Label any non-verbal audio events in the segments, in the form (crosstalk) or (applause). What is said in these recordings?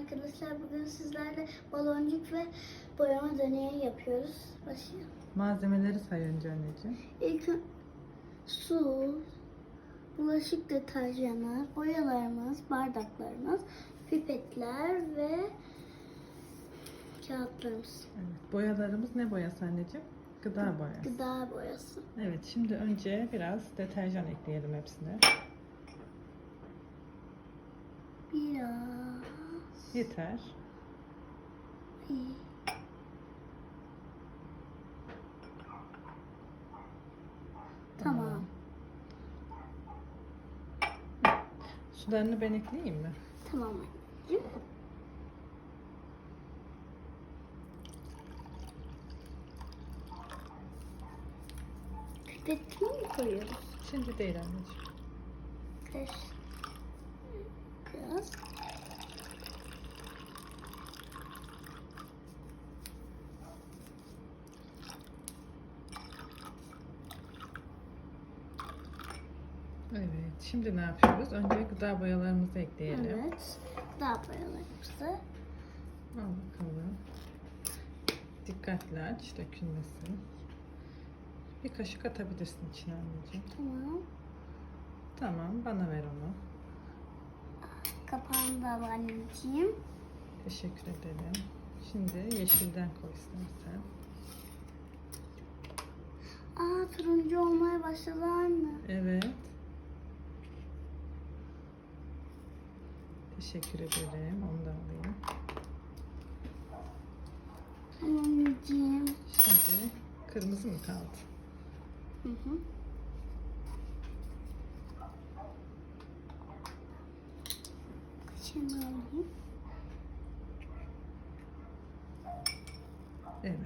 arkadaşlar. Bugün sizlerle baloncuk ve boyama deneyi yapıyoruz. Başlayalım. Malzemeleri say önce anneciğim. İlk su, bulaşık deterjanı, boyalarımız, bardaklarımız, pipetler ve kağıtlarımız. Evet. Boyalarımız ne boyası anneciğim? Gıda boyası. Gıda boyası. Evet şimdi önce biraz deterjan ekleyelim hepsine. Biraz. Yeter. Tamam. Sularını ben ekleyeyim mi? Tamam anneciğim. Pipetini mi koyuyoruz? Şimdi değil anneciğim. Kaş. Biraz. Evet. Şimdi ne yapıyoruz? Önce gıda boyalarımızı ekleyelim. Evet. Daha boyalarımızı. Al bakalım. Dikkatli aç dökülmesin. Bir kaşık atabilirsin içine anneciğim. Tamam. Tamam bana ver onu. Kapağını da al anneciğim. Teşekkür ederim. Şimdi yeşilden koy istersen. Aa turuncu olmaya başladı anne. Evet. Teşekkür ederim. Onu da alayım. Anneciğim. Şimdi kırmızı mı kaldı? Hı hı. Alayım. Evet.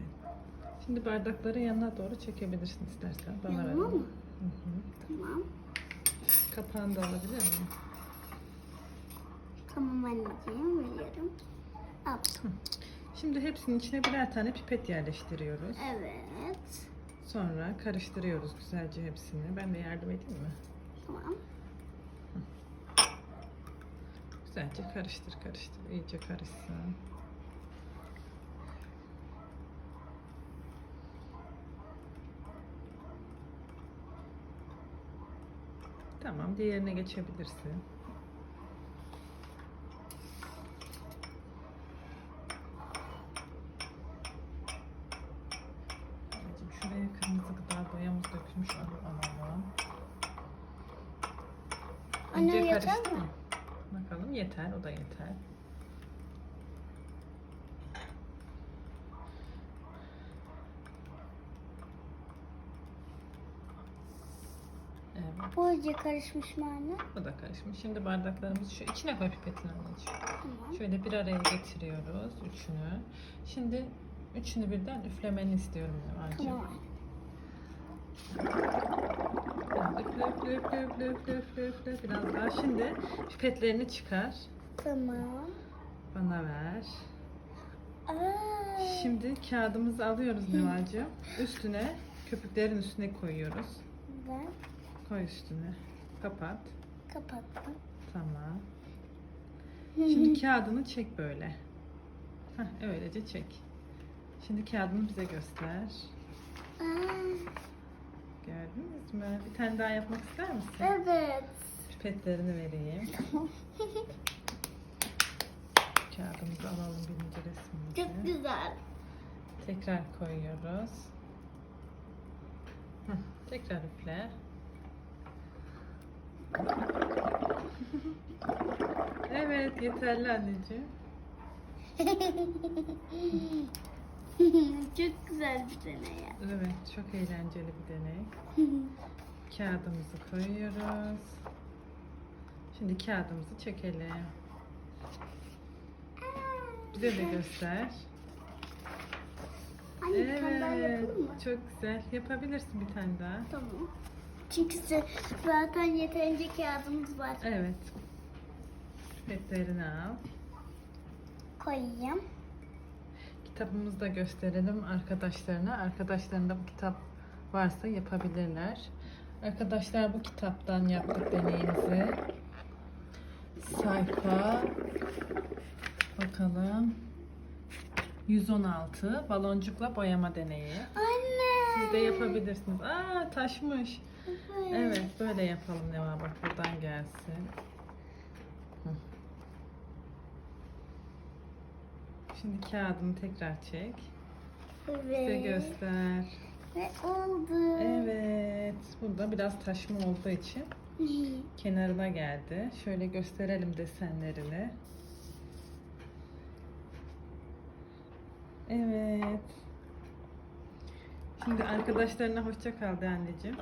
Şimdi bardakları yanına doğru çekebilirsin istersen. Bana ver. Onu. mı? Hı hı. Tamam. Kapağını da alabilir miyim? Tamam anneciğim veriyorum. Al. Şimdi hepsinin içine birer tane pipet yerleştiriyoruz. Evet. Sonra karıştırıyoruz güzelce hepsini. Ben de yardım edeyim mi? Tamam. Güzelce karıştır karıştır. İyice karışsın. Tamam, diğerine geçebilirsin. Anneciğim, şuraya kırmızı gıda boyamız dökülmüş. Onu alalım. Anne, yeter karıştır mi? Bakalım yeter, o da yeter. Evet, Bu iyice karışmış mı anne? bu da karışmış. Şimdi bardaklarımızı şu içine koy pipetini anneciğim. Tamam. Şöyle bir araya getiriyoruz üçünü. Şimdi üçünü birden üflemeni istiyorum Neval'cığım. Tamam. Üfle üfle üfle üfle üfle üfle biraz daha. Şimdi pipetlerini çıkar. Tamam. Bana ver. Aa, Şimdi kağıdımızı alıyoruz (laughs) Neval'cığım. Üstüne köpüklerin üstüne koyuyoruz. ben Koy üstüne. Kapat. kapattım. Tamam. Şimdi kağıdını çek böyle. Heh, öylece çek. Şimdi kağıdını bize göster. Aa, Gördünüz mü? Bir tane daha yapmak ister misin? evet. Pipetlerini vereyim. (laughs) Kağıdımızı alalım birinci resmimizi. Çok güzel. Tekrar koyuyoruz. Heh, tekrar üfle. evet yeterli anneciğim. (laughs) (laughs) Çok güzel bir deney. ya. Evet çok eğlenceli bir deney. (laughs) Kağıdımızı koyuyoruz. Şimdi kağıdımızı çekelim. Bize de göster. Anne bir tane daha Evet, mı? çok güzel. Yapabilirsin bir tane daha. Tamam. Çünkü zaten yeterince kağıdımız var. Evet. Pipetlerini al. Koyayım. Kitabımızı da gösterelim arkadaşlarına. Arkadaşlarında bu kitap varsa yapabilirler. Arkadaşlar bu kitaptan yaptık deneyimizi. Sayfa bakalım. 116 baloncukla boyama deneyi. Anne. Siz de yapabilirsiniz. Aa taşmış. Evet. Böyle yapalım bak buradan gelsin. Şimdi kağıdını tekrar çek. Evet. göster. Ve oldu. Evet. Burada biraz taşma olduğu için (laughs) kenarına geldi. Şöyle gösterelim desenlerini. Evet. Şimdi arkadaşlarına hoşça kal de anneciğim.